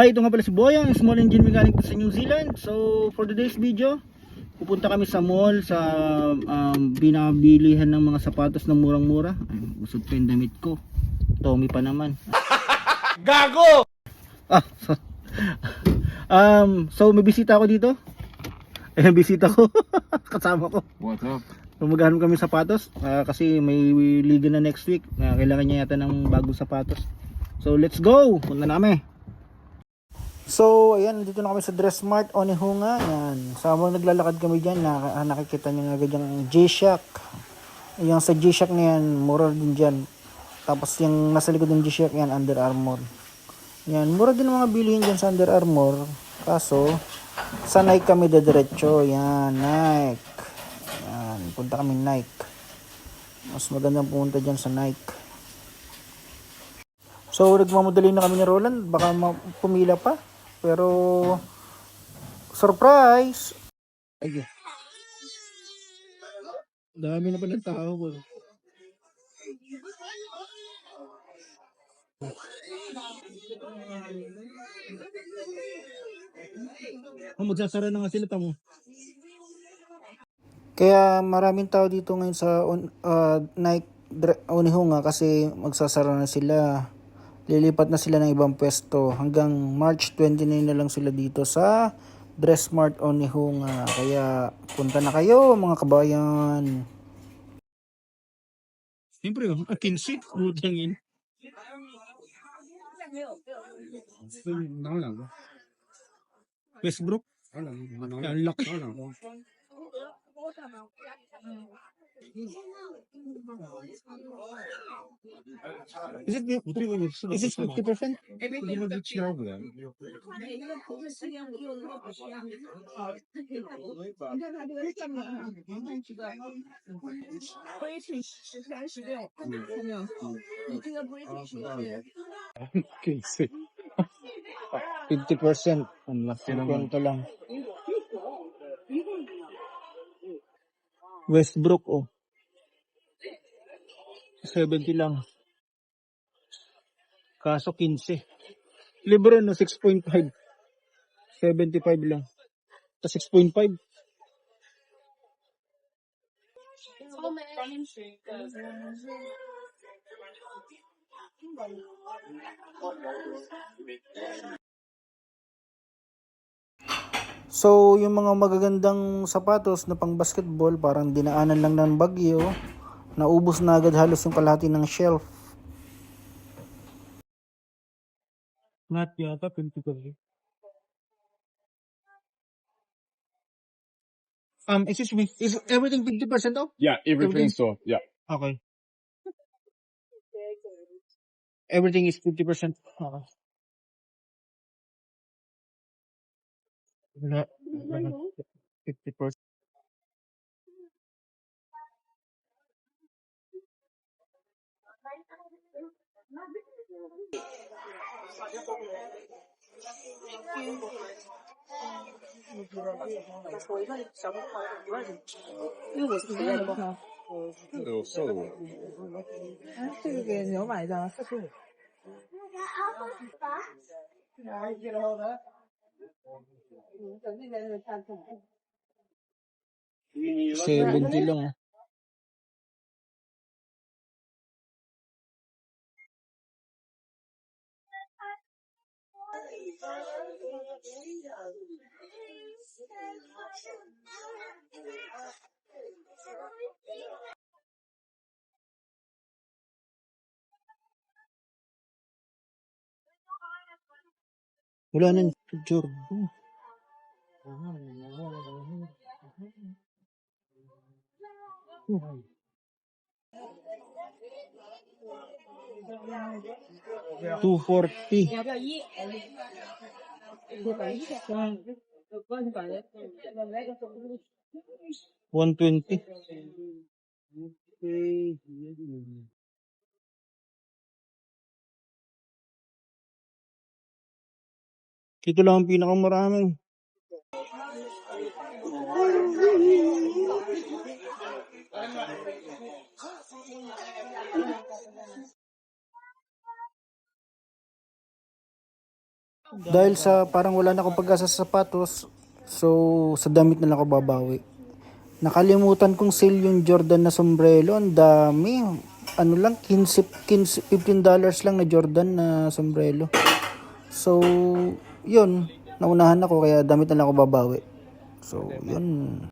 Hi, ito nga pala si Boyang, small engine mechanic sa New Zealand. So, for today's video, pupunta kami sa mall sa um, binabilihan ng mga sapatos na murang-mura. Ay, usod pa yung damit ko. Tommy pa naman. Gago! Ah, so, um, so may bisita ako dito. Ayan, bisita ko. Kasama ko. What's up? Maghanap kami sapatos ah, kasi may liga na next week. na kailangan niya yata ng bagong sapatos. So, let's go! Punta na kami. So, ayan, dito na kami sa Dressmart Onihunga. Ayan. Sa mo naglalakad kami dyan, na, nakikita nyo agad yung G-Shock. Yung sa G-Shock na yan, mura din dyan. Tapos yung nasa likod ng G-Shock yan, Under Armour. Yan, mura din mga bilihin dyan sa Under Armour. Kaso, sa Nike kami dediretso. Yan, Nike. Yan, punta kami Nike. Mas magandang pumunta dyan sa Nike. So, nagmamadali na kami ni Roland. Baka pumila pa. Pero, surprise! Ay, dami na pa ng tao po. Oh, magsasara na nga sila tamo. Kaya maraming tao dito ngayon sa uh, Nike Onihunga kasi magsasara na sila. Lilipat na sila ng ibang pwesto. Hanggang March 29 na lang sila dito sa Dressmart Onihunga. Kaya punta na kayo mga kabayan. Siyempre, oh, 15. Utang yun. Westbrook. Ang laki. Is it is it fifty percent? Fifty percent. Ang laki kwento lang. Westbrook oh. 70 lang. Kaso 15. Lebron no 6.5. 75 lang. Ta 6.5. So, yung mga magagandang sapatos na pang basketball, parang dinaanan lang ng bagyo, naubos na agad halos yung kalahati ng shelf. Lahat yata, 50 Um, excuse me, is everything 50% off? Yeah, everything's off. Yeah. Okay. Everything is 50%. Okay. fifty percent。我一个小一，因为我是的嘛。这个给牛买一是不是？啊，70 lang ah. Wala nang Wala na ni Jorgo. Two forty. One twenty. Ito lang ang pinakamaraming. Dahil sa parang wala na akong pag-asa sa sapatos, so sa damit na lang ako babawi. Nakalimutan kong sale yung Jordan na sombrero. Ang dami. Ano lang, 15, 15, 15 dollars lang na Jordan na sombrero. So, yun. Naunahan ako kaya damit na lang ako babawi. So, yun.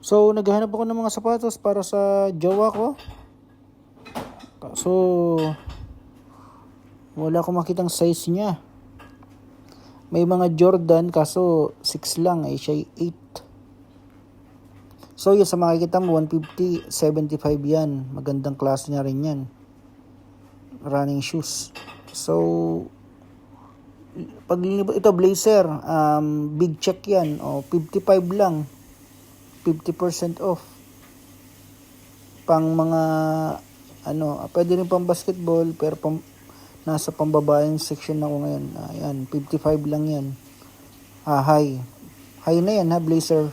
So, naghahanap ako ng mga sapatos para sa jowa ko. So, wala akong makitang size niya. May mga Jordan kaso 6 lang eh siya 8. So yun sa makikita mo 150, 75 yan. Magandang klase niya rin yan. Running shoes. So pag ito blazer, um, big check yan. O 55 lang. 50% off. Pang mga ano, pwede rin pang basketball pero pang, nasa pambabaeng section ako ngayon. Ayan, 55 lang yan. Ah, high. High na yan ha, blazer.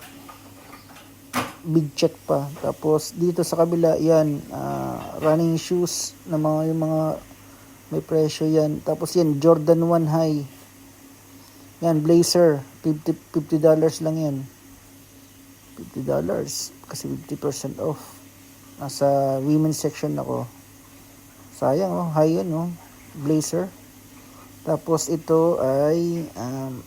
Big check pa. Tapos dito sa kabila, yan, ah, running shoes na mga yung mga may presyo yan. Tapos yan, Jordan 1 high. Yan, blazer. 50 50 dollars lang yan. 50 dollars kasi 50% off. Nasa women's section ako. Sayang oh, high yan oh. Blazer. Tapos ito ay um,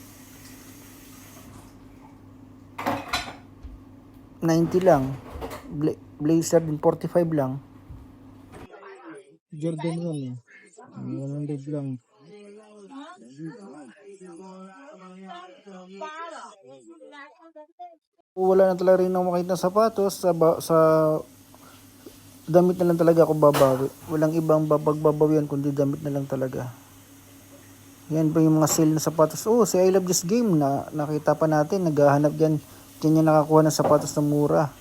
90 lang. Bla- blazer din 45 lang. Jordan 1 eh. 100 lang. Wala na talaga rin ako makita sapatos sa ba- sa damit na lang talaga ako babawi. Walang ibang babagbabawian kundi damit na lang talaga. Yan pa yung mga sale na sapatos. Oh, si I Love This Game na nakita pa natin. Naghahanap yan. Diyan niya nakakuha ng sapatos na mura.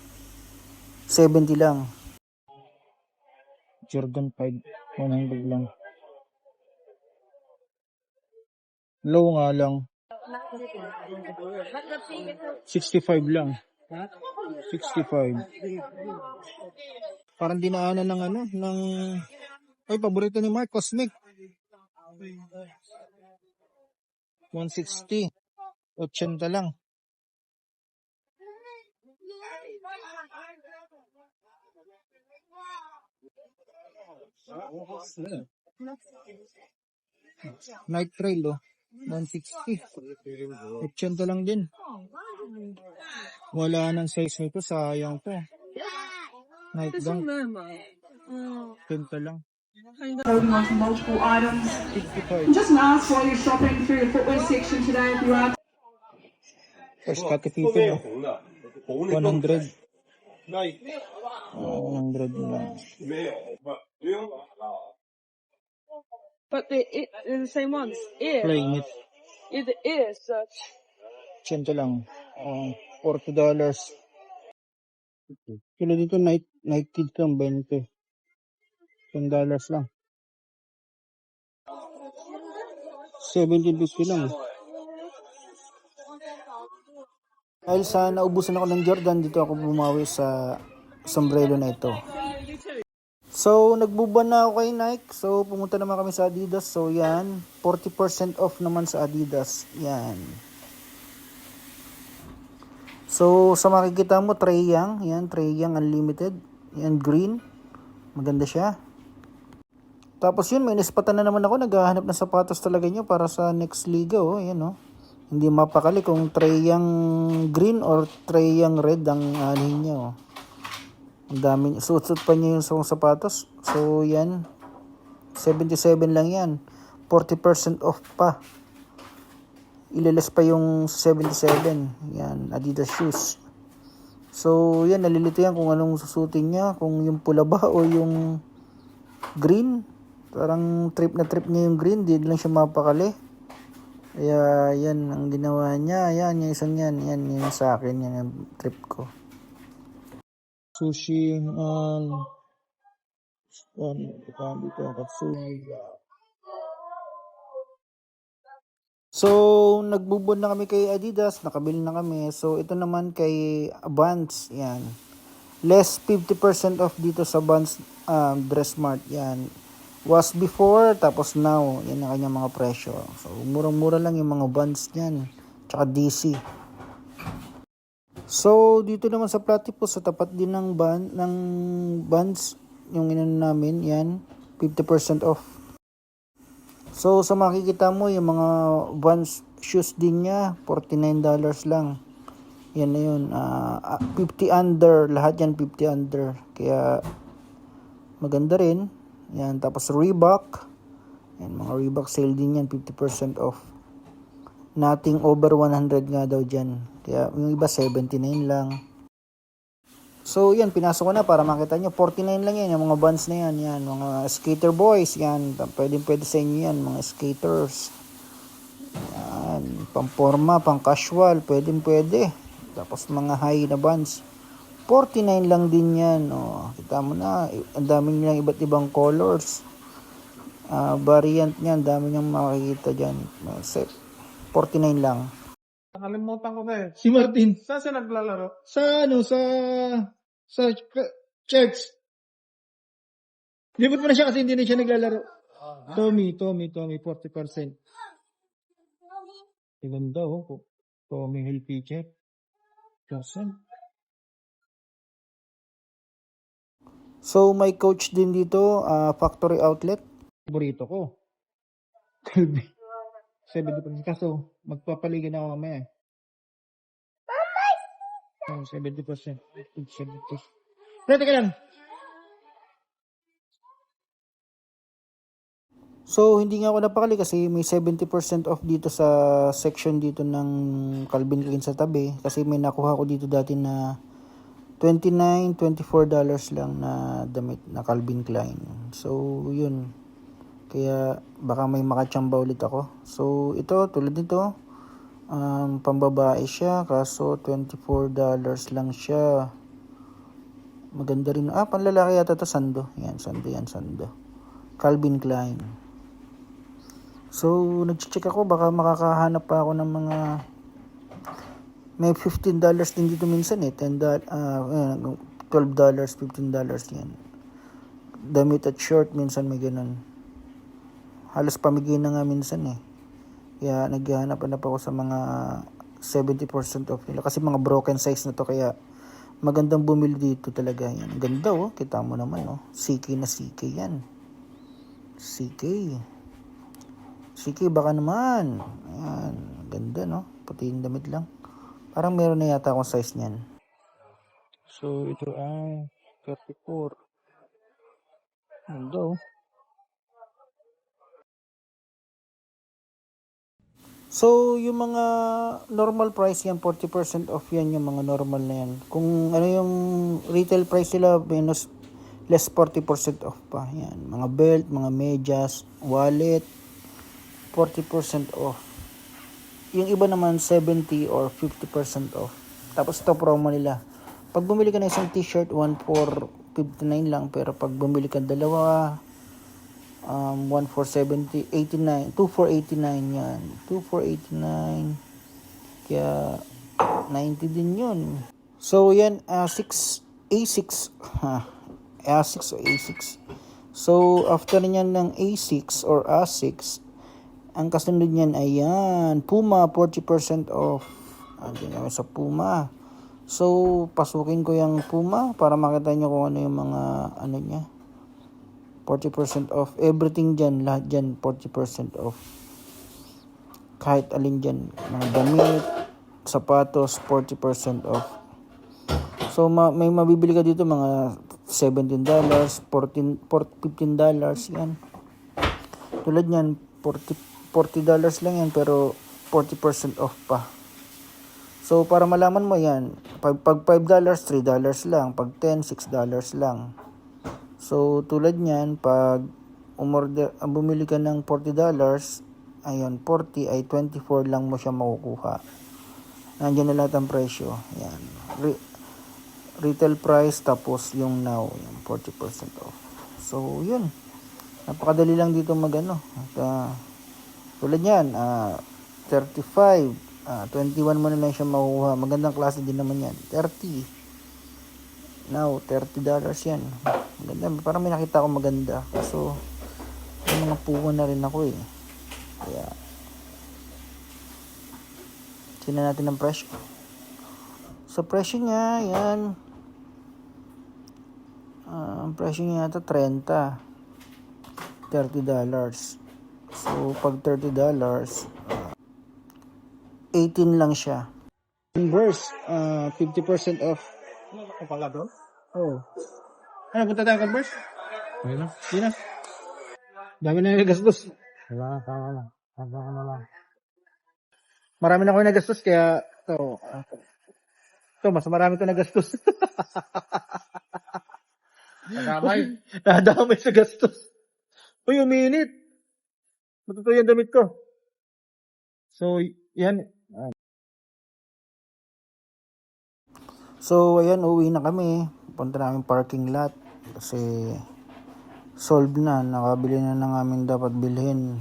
70 lang. Jordan 5. 100 lang. Low nga lang. 65 lang. 65. Parang dinaanan ng ano, ng... Ay, paborito ni Mark, Cosmic. 160. 80 lang. Night Trail, oh. 160. 80 lang din. Wala nang size nito, sayang to. Night Dunk, 10 lang. loading onto multiple items. 65. Just an ask while you're shopping through the footwear section today if you are First Catipito, 100. Oh, 100 lang. But they, it, the same ones. Ear. Playing it. Ear, the ear search. 100 lang. Oh, 40 dollars. Kilo dito night night kid lang 20. 10 dollars lang. 70 lang. Dahil sa naubusan ako ng Jordan, dito ako bumawi sa sombrero na ito. So, nagbuban na ako kay Nike. So, pumunta naman kami sa Adidas. So, yan. 40% off naman sa Adidas. Yan. So, sa makikita mo, Trey Young. Yan, Trey Young Unlimited. Yan, green. Maganda siya. Tapos yun, may nispatan na naman ako. Naghahanap ng sapatos talaga nyo para sa next liga. Oh. Yan, oh. Hindi mapakali kung Trey Young green or Trey Young red ang anin niya. Oh. Ang dami niya. Suot-suot pa niya yung sa sapatos. So, yan. 77 lang yan. 40% off pa. Ilalas pa yung 77. Yan. Adidas shoes. So, yan. Nalilito yan kung anong susutin niya. Kung yung pula ba o yung green. Parang trip na trip niya yung green. Di lang siya mapakali. Kaya, yan ang ginawa niya. Yan, yung isang yan. Yan, yung sa akin. Yan yung trip ko. Sushi, um, um, dito, katsumi. So, nagbubod na kami kay Adidas, nakabili na kami. So, ito naman kay Vans, yan. Less 50% off dito sa Vans um, Dress Mart, yan. was before tapos now yan ang kanyang mga presyo so murang-mura lang yung mga bonds niyan tsaka DC so dito naman sa Platypus sa tapat din ng ban ng bonds yung inano namin yan 50% off so sa makikita mo yung mga bonds shoes din niya $49 lang yan na yun Ah, ah, 50 under lahat yan 50 under kaya maganda rin yan, tapos Reebok. Yan, mga Reebok sale din yan, 50% off. Nothing over 100 nga daw dyan. Kaya yung iba 79 lang. So yan, pinasok ko na para makita nyo. 49 lang yan, yung mga bands na yan. Yan, mga skater boys. Yan, pwede pwede sa inyo yan, mga skaters. Yan, pamporma, pang casual, pwede pwede. Tapos mga high na bands. 49 lang din yan. Oh, kita mo na, ang dami nilang iba't ibang colors. Ah, variant niyan, dami niyang makikita diyan. Set 49 lang. Nakalimutan ko na eh. Si Martin Saan siya naglalaro? sa ano sa sa church. Libot mo na siya kasi hindi na siya naglalaro. Tommy, Tommy, Tommy, 40%. Ganda oh. Tommy Hilfiger. Kasan? So, may coach din dito, ah, factory outlet. Paborito ko. Kalbi. 70%. Kaso, magpapaligan ako mamaya. Oh, 70%. 70%. Pero teka lang. So, hindi nga ako napakali kasi may 70% off dito sa section dito ng Calvin Klein sa tabi. Kasi may nakuha ko dito dati na 29 24 dollars lang na damit na Calvin Klein. So, yun. Kaya baka may makachamba ulit ako. So, ito tulad nito, um, pambabae siya kaso 24 dollars lang siya. Maganda rin. Ah, panlalaki yata to sando. Yan, sando yan, sando. Calvin Klein. So, nag-check ako baka makakahanap pa ako ng mga may 15 dollars din dito minsan eh 10 dollars uh, 12 dollars 15 dollars yan damit at short minsan may ganun halos pamigay na nga minsan eh. Kaya naghahanap-hanap ako sa mga 70% off nila. Kasi mga broken size na to kaya magandang bumili dito talaga yan. Ganda oh. Kita mo naman oh. CK na CK yan. CK CK baka naman. Ayan ganda no? Puti yung damit lang. Parang meron na yata akong size niyan. So, ito ay 34. Ganda oh. So, yung mga normal price yan, 40% off yan yung mga normal na yan. Kung ano yung retail price nila, minus less 40% off pa. Yan. Mga belt, mga medyas, wallet, 40% off yung iba naman 70 or 50% off. Tapos ito promo nila. Pag bumili ka ng isang t-shirt, 1459 lang. Pero pag bumili ka dalawa, um, 1470, 89, 2489 yan. 2489. Kaya 90 din yun. So yan, uh, 6, A6. Ha, A6 o A6. So after niyan ng A6 or A6, ang kasunod niyan, ayan, Puma, 40% off. Andiyan kami sa Puma. So, pasukin ko yung Puma para makita nyo kung ano yung mga, ano niya. 40% off. Everything dyan, lahat dyan, 40% off. Kahit alin dyan, mga damit, sapatos, 40% off. So, ma- may mabibili ka dito mga $17, $14, $15, yan. Tulad niyan, 40 $40 lang yan pero 40% off pa. So para malaman mo yan, pag, pag $5, $3 lang. Pag 10, $6 lang. So tulad niyan, pag umorder, ah, bumili ka ng $40, ayun, 40 ay 24 lang mo siya makukuha. Nandiyan na lahat ang presyo. Yan. Re- retail price tapos yung now, yung 40% off. So yun. Napakadali lang dito magano. At, uh, tulad yan, ah 35, ah 21 mo na lang siya makukuha. Magandang klase din naman yan. 30. Now, 30 dollars yan. Maganda. Parang may nakita ko maganda. Kaso, May mga puko na rin ako eh. Kaya, tingnan natin ang presyo. Sa presyo niya, yan. Ah, ang presyo niya yata 30. 30 dollars. So, pag 30 dollars, 18 lang siya. Converse, ah 50% off. Ano pala Oo. Ano, punta tayo Converse? Ayun na. Hindi na. Dami na yung nagastos. Wala, tama na. Tama na lang. Marami na ako yung nagastos, kaya ito. ah, ito, mas marami ito nagastos. Nagamay. Nadamay sa gastos. Uy, uminit. Matutuyo yung damit ko. So, yan. So, ayan, uwi na kami. Punta namin parking lot. Kasi, solved na. Nakabili na na namin dapat bilhin.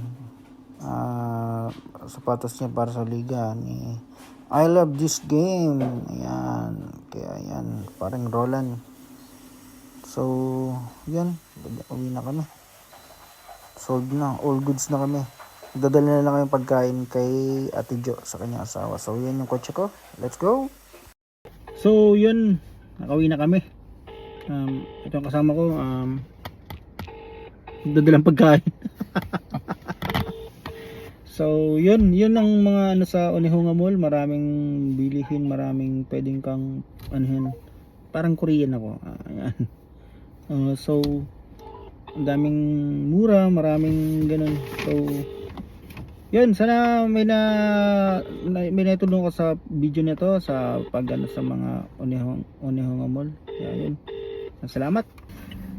Ah, sapatos niya para sa liga ni I love this game. Ayan. Kaya, ayan. Parang Roland. So, yan. Uwi na kami. Sold na. All goods na kami. Dadala na lang kami pagkain kay Ate Jo sa kanyang asawa. So, yan yung kotse ko. Let's go! So, yun. Nakauwi na kami. Um, ito ang kasama ko. Um, dadalang pagkain. so, yun. Yun ang mga ano sa Onihonga Mall. Maraming bilihin. Maraming pwedeng kang anuhin. Parang Korean ako. Ah, ayan. Uh, so, ang daming mura, maraming ganun. So, yun, sana may na, may natulong ko sa video nito sa pag ano, sa mga Onihong Onihong Mall. Kaya yun. Salamat.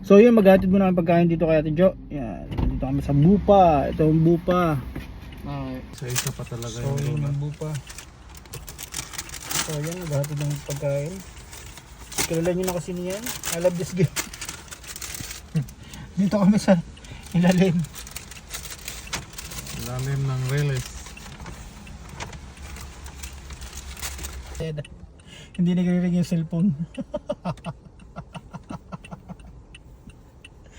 So yun, maghatid muna ang pagkain dito kay Ate Jo. Yan, dito kami sa Bupa. Ito yung Bupa. Sa isa pa talaga So yun yung Bupa. So yun, maghatid ng pagkain. Kilala nyo na kasi niyan. I love this game. dito kami sa ilalim. Lalim ng relis. Hindi nagre-ring yung cellphone.